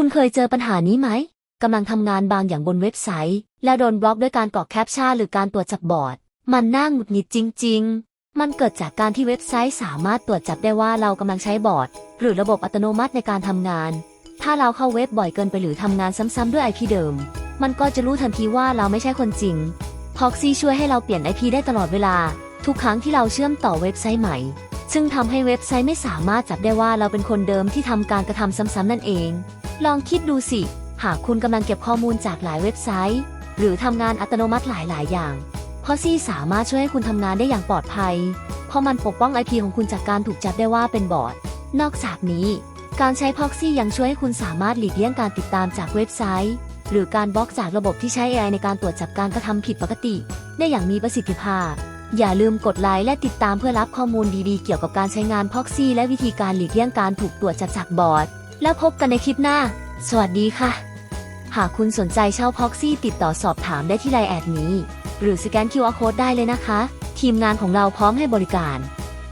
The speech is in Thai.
คุณเคยเจอปัญหานี้ไหมกำลังทำงานบางอย่างบนเว็บไซต์ แล้วโดนบล็อกด้วยการกรอกแคปชั่นหรือการตรวจจับบอร์ด มันน่าหงุดหงิดจริง ๆ มันเกิดจากการที่เว็บไซต์สามารถตรวจจับได้ว่าเรากำลังใช้บอร์ด หรือระบบอัตโนมัติในการทำงาน ถ้าเราเข้าเว็บบ่อยเกินไปหรือทำงานซ้ำๆด้วย IP เดิม มันก็จะรู้ทันทีว่าเราไม่ใช่คนจริง Proxy ช่วยให้เราเปลี่ยน IP ได้ตลอดเวลา ทุกครั้งที่เราเชื่อมต่อเว็บไซต์ใหม่ซึ่งทำให้เว็บไซต์ไม่สามารถจับได้ว่าเราเป็นคนเดิมที่ทำการกระทำซ้ำๆนั่นเอง ลองคิดดูสิ หากคุณกำลังเก็บข้อมูลจากหลายเว็บไซต์ หรือทำงานอัตโนมัติหลาย ๆ อย่าง Proxy สามารถช่วยให้คุณทำงานได้อย่างปลอดภัย เพราะมันปกป้อง IP ของคุณจากการถูกจับได้ว่าเป็นบอทนอกจากนี้ การใช้ Proxy ยังช่วยให้คุณสามารถหลีกเลี่ยงการติดตามจากเว็บไซต์ หรือการบล็อกจากระบบที่ใช้ AI ในการตรวจจับการกระทำผิดปกติ ได้อย่างมีประสิทธิภาพ อย่าลืมกดไลค์และติดตามเพื่อรับข้อมูลดี ๆ เกี่ยวกับการใช้งาน Proxy และวิธีการหลีกเลี่ยงการถูกตรวจจับจากบอท แล้วพบกันในคลิปหน้า สวัสดีค่ะ หากคุณสนใจเช่าพ็อกซี่ติดต่อสอบถามได้ที่ไลน์แอดนี้ หรือสแกน QR Code ได้เลยนะคะ ทีมงานของเราพร้อมให้บริการ